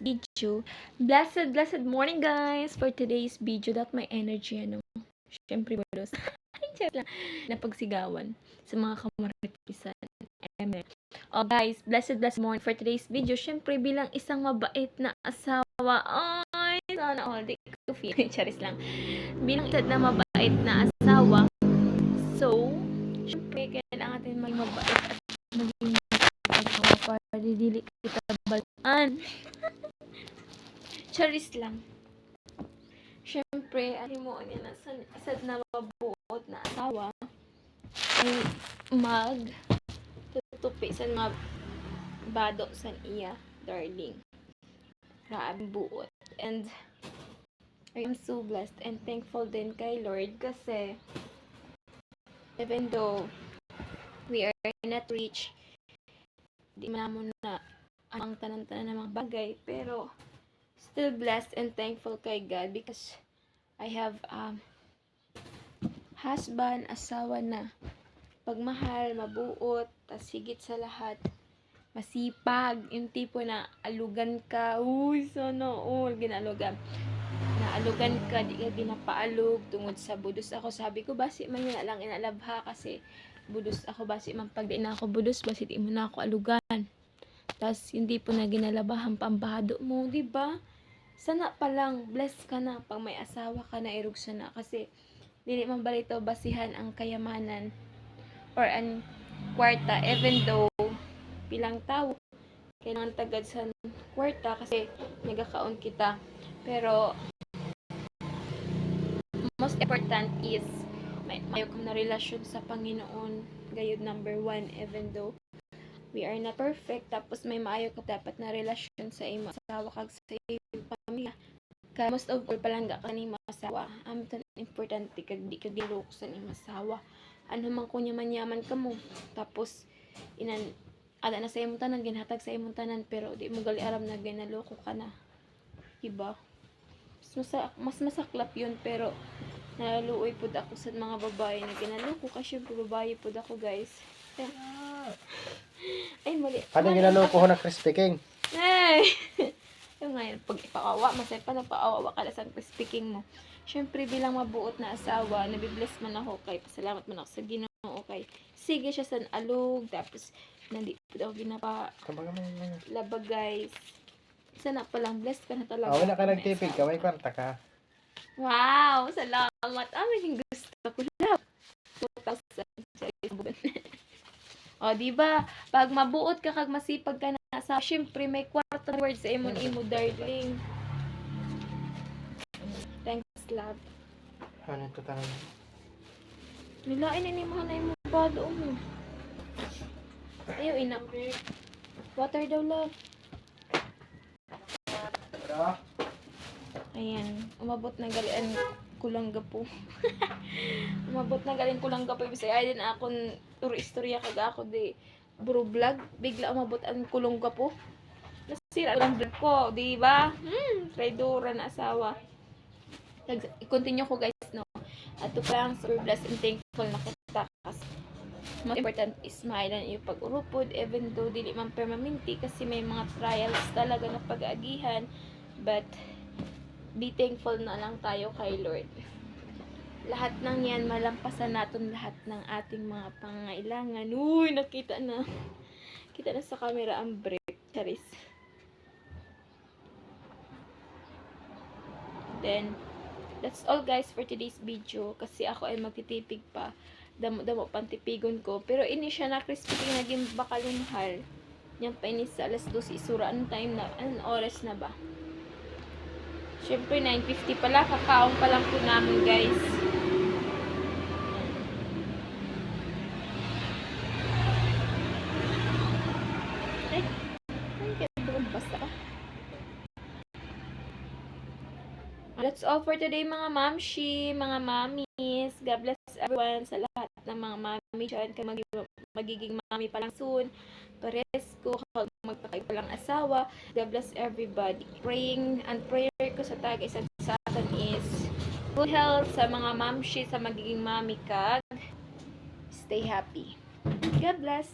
video. Blessed, blessed morning guys for today's video. That my energy, ano. Siyempre, bolos. Chat lang. Napagsigawan sa mga kamaritisan. Amen. Oh guys, blessed, blessed morning for today's video. Siyempre, bilang isang mabait na asawa. Ay, sana all. Di ko feel. Charis lang. Bilang isa na mabait na asawa. So, siyempre, kailangan natin maging mabait at maging para didili kita. Charis lang. Siyempre, ano mo niya na sa sad na mabuot na asawa ay mag tutupi sa mga bado sa iya, darling. Grabe buot. And I am so blessed and thankful din kay Lord kasi even though we are not rich, di man mo na ang tanan-tanan ng mga bagay, pero still blessed and thankful kay God because I have um, husband, asawa na pagmahal, mabuot, tas higit sa lahat, masipag, yung tipo na alugan ka, uy, sana all, ginalugan. Naalugan ka, di ka ginapaalog, tungod sa budos ako. Sabi ko, basi man yun lang inalabha kasi budos ako, basi man pag na ako budos, basi di mo na ako alugan. tas hindi po na ginalabahan pambado mo, di ba? Sana pa lang, blessed ka na pag may asawa ka na irugsa na. Kasi dili man balito basihan ang kayamanan or ang kwarta even though bilang tao kailangan tagad sa kwarta kasi nagakaon kita. Pero most important is may mayo kang na relasyon sa Panginoon. Gayud number one even though we are not perfect tapos may maayo ka dapat na relasyon sa imo asawa kag sa imo pamilya ka most of all palangga ka ni masawa. Am tan importante kag di ka giloko sa ni masawa. Ano man kunya manyaman ka mo tapos inan ada na sa imong tanan ginhatag sa imong tanan pero di mo gali aram na ginaloko ka na. Diba? Mas, masa, mas masaklap yun pero naluoy pud ako sa mga babae na ginaloko kasi syempre babae pud ako guys. Ay mali. Ano ginaloko ko na Crispy King? Ay! Ngayon, pag ipakawa, masaya pa nagpaawawa ka sa speaking mo. Siyempre, bilang mabuot na asawa, nabibless man ako kay, pasalamat man ako sa ginoo kay. Sige siya sa alog, tapos, nandito daw ginapa Kumbaga mo yun. laba guys. Sana pa lang, blessed ka na talaga. Ah, wala ka nagtipid ka, may kwarta ka. Wow! Salamat! Aming gusto ko lang. 2,000 sa Facebook. o, di ba? Pag mabuot ka kag masipag ka na sa syempre may kwarta word sa imon imo darling. Thanks, love. Ano ito talaga? Nilain na ni mo na imo bado mo. Ayaw, ina. Water daw, love. Ayan, umabot na galian kulang gapo. umabot na galing kulang gapo ibig ay din akon turo istorya kag ako di bro vlog bigla umabot ang kulong gapo. Nasira ang vlog ko, di ba? Hmm, traidora na asawa. I-continue ko guys no. At to pa lang super blessed and thankful na kita kasi most important is smile and yung pag-urupod even though dili man permanente kasi may mga trials talaga na pag-aagihan but be thankful na lang tayo kay Lord. Lahat ng yan, malampasan natin lahat ng ating mga pangailangan. Uy, nakita na. Kita na sa camera ang break. Charis. Then, that's all guys for today's video. Kasi ako ay magtitipig pa. Damo-damo pantipigon ko. Pero ini siya na crispy king naging bakalunhal. Yan pa ini sa alas 12 isura. Anong time na? Anong oras na ba? Siyempre, 9.50 pala. Kakaon pa lang po namin, guys. Ay, ay, kaya basta ka. That's all for today, mga mamshi, mga mamis. God bless everyone sa lahat ng mga mami dyan. Kaya magiging, mami pa lang soon. Paresko, magpakay pa lang asawa. God bless everybody. Praying and prayer ko sa tag isang sa atin is good health sa mga mamshi, sa magiging mami kag stay happy. God bless.